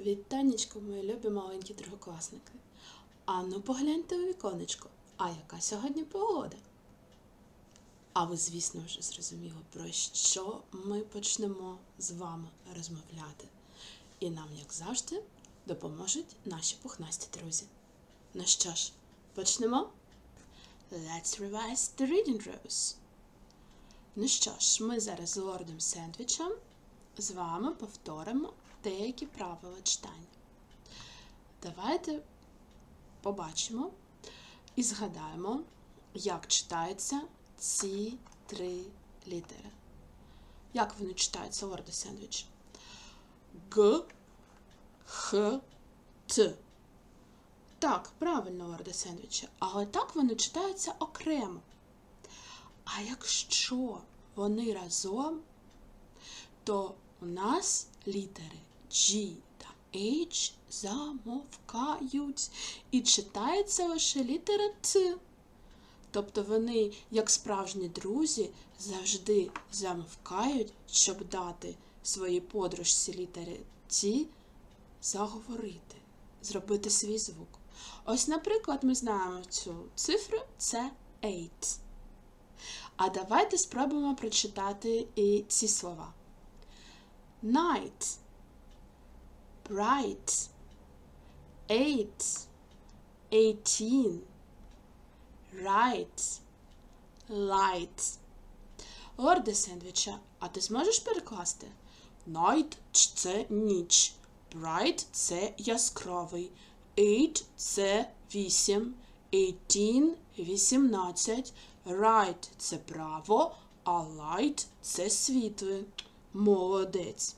Вітанечко, мої любі маленькі другокласники. А ну погляньте у віконечко. А яка сьогодні погода? А ви, звісно, вже зрозуміли, про що ми почнемо з вами розмовляти. І нам, як завжди, допоможуть наші пухнасті друзі. Ну що ж, почнемо? Let's revise the reading rules. Ну що ж, ми зараз з лордом Сендвічем з вами повторимо деякі правила читання. Давайте побачимо і згадаємо, як читаються ці три літери. Як вони читаються, лорде Сендвіч? Г, Х, Т. Так, правильно, лорде Сендвіча, але так вони читаються окремо. А якщо вони разом, то у нас літери G та H замовкають і читається лише літера Т. Тобто вони, як справжні друзі, завжди замовкають, щоб дати своїй подружці літери Т заговорити, зробити свій звук. Ось, наприклад, ми знаємо цю цифру це 8. А давайте спробуємо прочитати і ці слова. Night, bright, eight, eighteen, right, light. Лорде Сендвіча, а ти зможеш перекласти? Night – це ніч. Bright – це яскравий. Eight – це вісім. Eighteen – вісімнадцять. Right – це право, а light – це світле. Молодець.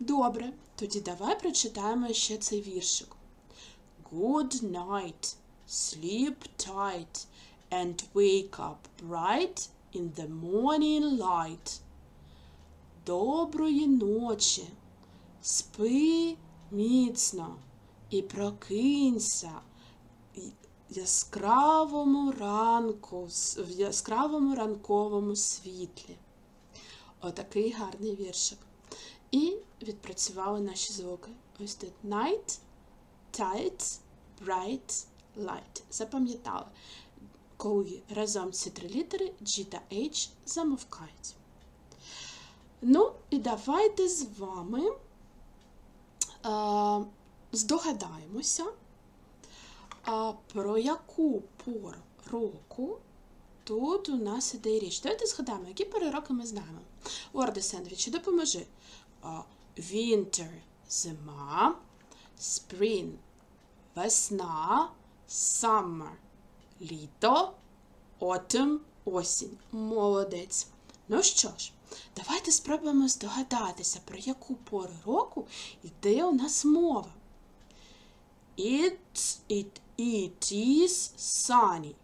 Добре, тоді давай прочитаємо ще цей віршик. Good night, sleep tight, and wake up bright in the morning light. Доброї ночі, спи міцно і прокинься яскравому ранку, в яскравому ранковому світлі. Отакий гарний віршик. І відпрацювали наші звуки. Ось тут night, tight, bright, light. Запам'ятали, коли разом ці три літери G та H замовкають. Ну, і давайте з вами а, здогадаємося, а, про яку пору року тут у нас іде річ. Давайте згадаємо, які пори року ми знаємо. Лорде Сендвічі, допоможи. А, Winter – зима, Spring – весна, Summer – літо, Autumn – осінь. Молодець. Ну що ж, давайте спробуємо здогадатися, про яку пору року йде у нас мова. It, it, it is sunny.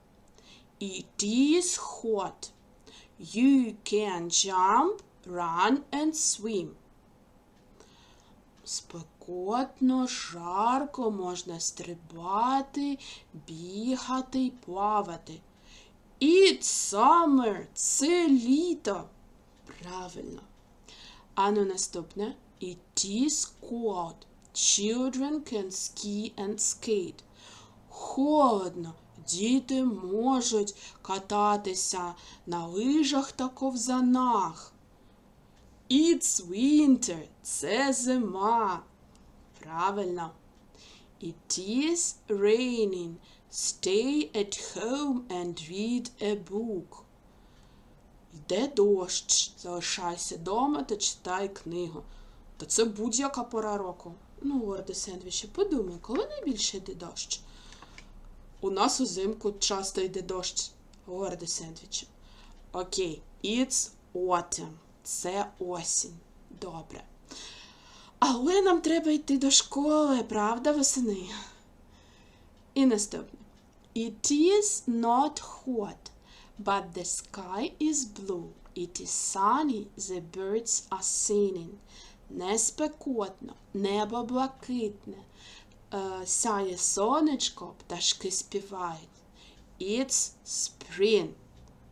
It is hot. You can jump, run and swim. Спекотно, жарко, можна стрибати, бігати й плавати. It's summer, це літо. Правильно. А ну наступне. It is cold. Children can ski and skate. Холодно. Діти можуть кататися на лижах та ковзанах. It's winter. Це зима. Правильно. It is raining. Stay at home and read a book. Йде дощ. Залишайся дома та читай книгу. Та це будь-яка пора року. Ну, лорде Сендвічі, подумай, коли найбільше йде дощ? У нас узимку часто йде дощ, лорде Сендвічі. Окей, it's autumn. Це осінь. Добре. Але нам треба йти до школи, правда, восени? І наступне. It is not hot, but the sky is blue. It is sunny, the birds are singing. Не спекотно, небо блакитне. Е, сяє сонечко, пташки співають. It's spring.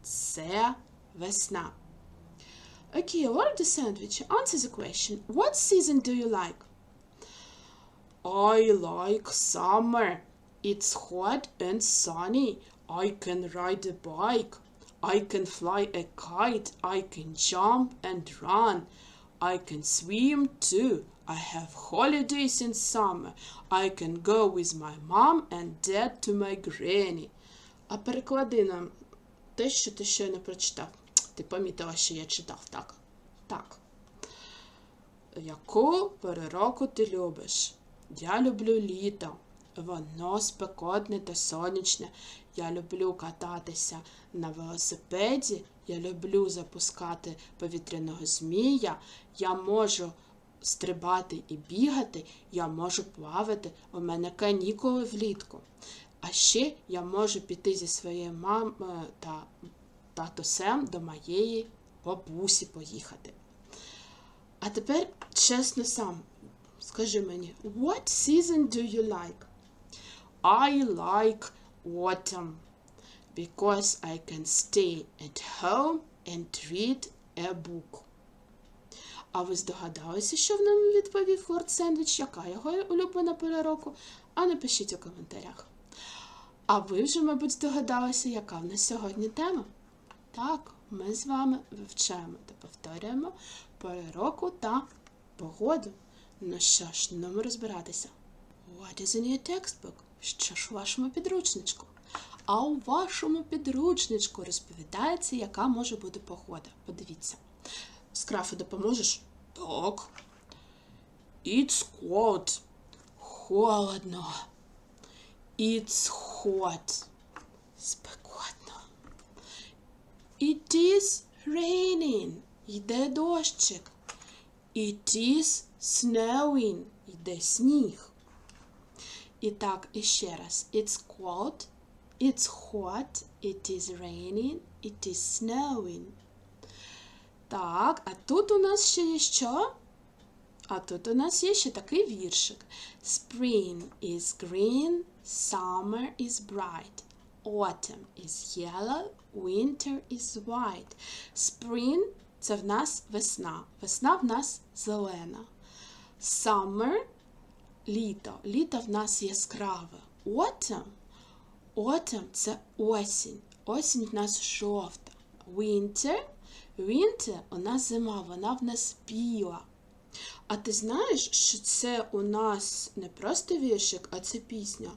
Це весна. Okay, Lord the Sandwich, answer the question. What season do you like? I like summer. It's hot and sunny. I can ride a bike. I can fly a kite. I can jump and run. I can swim too. I have holidays in summer. I can go with my mom and dad to my granny. А переклади нам те, що ти щойно прочитав. Ти помітила, що я читав, так? Так. Яку пору року ти любиш? Я люблю літо. Воно спекотне та сонячне. Я люблю кататися на велосипеді. Я люблю запускати повітряного змія. Я можу стрибати і бігати. Я можу плавати. У мене канікули влітку. А ще я можу піти зі своєю мамою та татусем до моєї бабусі поїхати. А тепер чесно сам, скажи мені, what season do you like? I like autumn because I can stay at home and read a book. А ви здогадалися, що в нам відповів лорд Сендвіч, яка його улюблена пора року? А напишіть у коментарях. А ви вже, мабуть, здогадалися, яка в нас сьогодні тема? Так, ми з вами вивчаємо та повторюємо пори року та погоду. Ну що ж, ну розбиратися. What is in your textbook? Що ж у вашому підручничку? А у вашому підручничку розповідається, яка може бути погода. Подивіться. Скрафи допоможеш? Так. It's cold. Холодно. It's hot. Спекотно. It is raining. Йде дощик. It is snowing. Йде сніг. І так, іще раз. It's cold. It's hot. It is raining. It is snowing. Так, а тут у нас ще є що? А тут у нас є ще такий віршик. Spring is green, summer is bright, autumn is yellow, winter is white. Spring – це в нас весна. Весна в нас зелена. Summer – літо. Літо в нас яскраве. Autumn – autumn – це осінь. Осінь в нас жовта. Winter – winter у нас зима, вона в нас біла. А ти знаєш, що це у нас не просто віршик, а це пісня?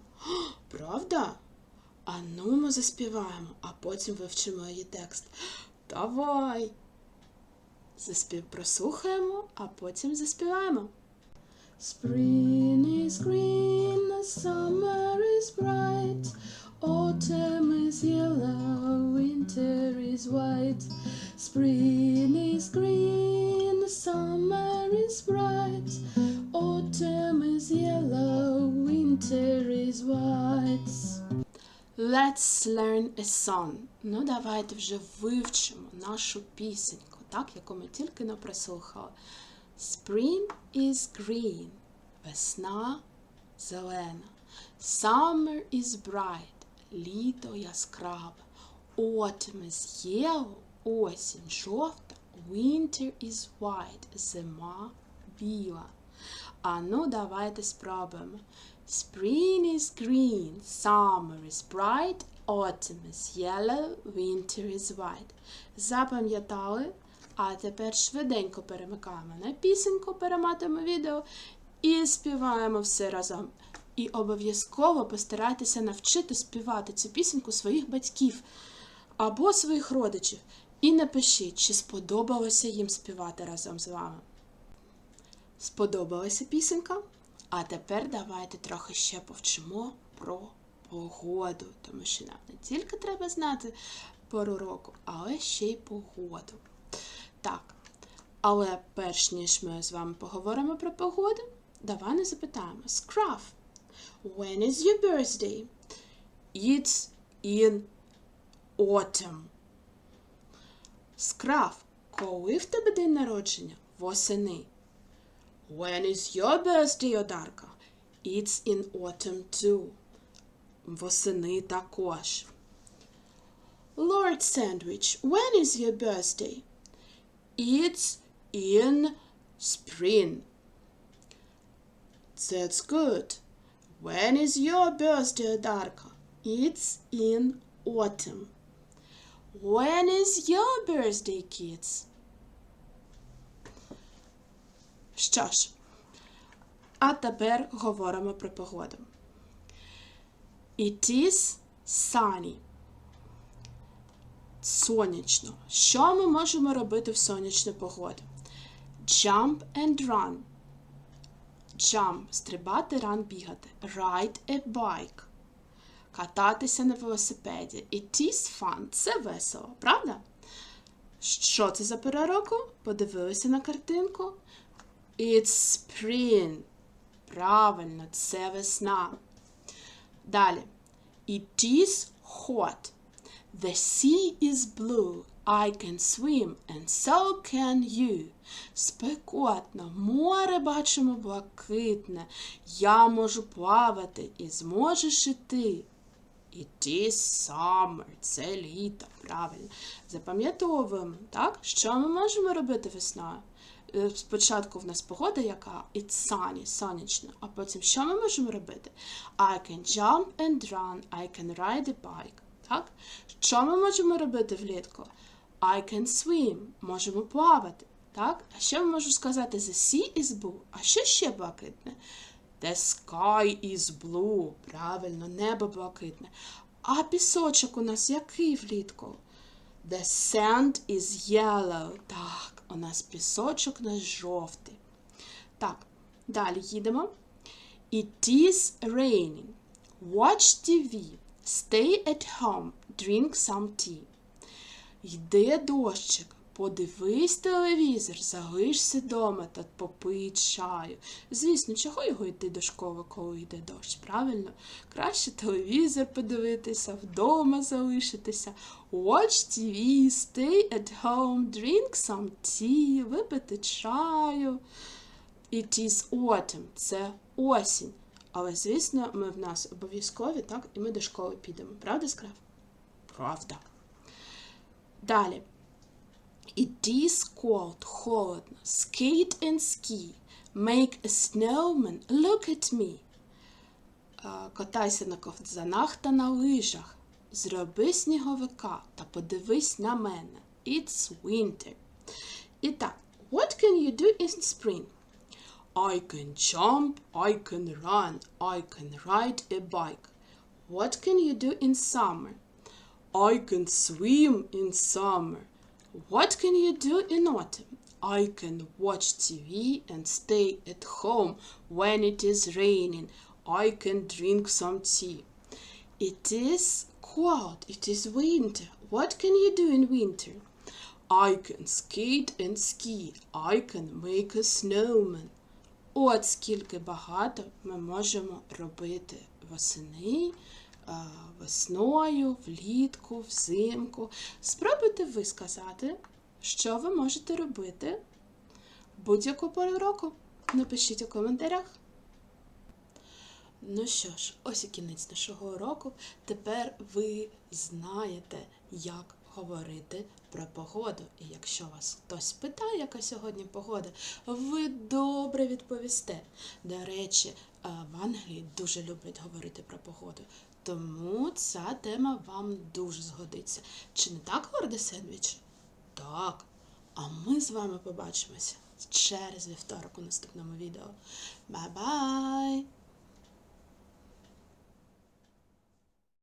Правда? А ну ми заспіваємо, а потім вивчимо її текст. Давай. Заспів прослухаємо, а потім заспіваємо. Spring is green, summer is bright, autumn is yellow, winter is white. Spring is green, summer is bright, autumn is yellow, winter is white. Let's learn a song. Ну, давайте вже вивчимо нашу пісеньку, так, яку ми тільки не прослухали. Spring is green. Весна зелена. Summer is bright. Літо яскраве. Autumn is yellow. Осінь жовта. Winter is white. Зима біла. А ну, давайте спробуємо. Spring is green, summer is bright, autumn is yellow, winter is white. Запам'ятали? А тепер швиденько перемикаємо на пісеньку, перематуємо відео і співаємо все разом. І обов'язково постарайтеся навчити співати цю пісеньку своїх батьків або своїх родичів. І напишіть, чи сподобалося їм співати разом з вами. Сподобалася пісенька? А тепер давайте трохи ще повчимо про погоду, тому що нам не тільки треба знати пору року, але ще й погоду. Так, але перш ніж ми з вами поговоримо про погоду, давай не запитаємо. Scruff, when is your birthday? It's in autumn. Scruff, коли в тебе день народження? Восени. When is your birthday, Одарка? It's in autumn too. Восени також. Lord Sandwich, when is your birthday? It's in spring. That's good. When is your birthday, Darko? It's in autumn. When is your birthday, kids? Що ж, а тепер говоримо про погоду. It is sunny. Сонячно. Що ми можемо робити в сонячну погоду? Jump and run. Jump – стрибати, run – бігати. Ride a bike. Кататися на велосипеді. It is fun. Це весело, правда? Що це за пора року? Подивилися на картинку. It's spring. Правильно, це весна. Далі. It is hot. The sea is blue. I can swim, and so can you. Спекотно, море бачимо блакитне. Я можу плавати і зможеш і ти. It is summer. Це літо, правильно. Запам'ятовуємо, так? Що ми можемо робити весною? Е, Спочатку в нас погода яка? It's sunny, сонячно. А потім що ми можемо робити? I can jump and run, I can ride a bike. Так? Що ми можемо робити влітку? I can swim. Можемо плавати. Так? А що можу сказати? The sea is blue. А що ще блакитне? The sky is blue. Правильно, небо блакитне. А пісочок у нас який влітку? The sand is yellow. Так, у нас пісочок у нас жовтий. Так, далі їдемо. It is raining. Watch TV. Stay at home. Drink some tea. Йде дощик. Подивись телевізор, залишся дома та попий чаю. Звісно, чого його йти до школи, коли йде дощ, правильно? Краще телевізор подивитися, вдома залишитися. Watch TV, stay at home, drink some tea, випити чаю. It is autumn, це осінь. Але, звісно, ми в нас обов'язкові, так, і ми до школи підемо. Правда, скрав? Правда. Далі. It is cold, холодно. Skate and ski. Make a snowman. Look at me. Е, Катайся на ковзанах та на лижах. Зроби сніговика та подивись на мене. It's winter. І так, what can you do in spring? I can jump, I can run, I can ride a bike. What can you do in summer? I can swim in summer. What can you do in autumn? I can watch TV and stay at home when it is raining. I can drink some tea. It is cold. It is winter. What can you do in winter? I can skate and ski. I can make a snowman. От скільки багато ми можемо робити восени, а, Весною, влітку, взимку. Спробуйте ви сказати, що ви можете робити будь-яку пору року. Напишіть у коментарях. Ну що ж, ось і кінець нашого уроку. Тепер ви знаєте, як говорити про погоду. І якщо вас хтось питає, яка сьогодні погода, ви добре відповісте. До речі, е, в Англії дуже люблять говорити про погоду. Тому ця тема вам дуже згодиться. Чи не так, Горде Сендвіч? Так. А ми з вами побачимося через вівторок у наступному відео. Бай-бай!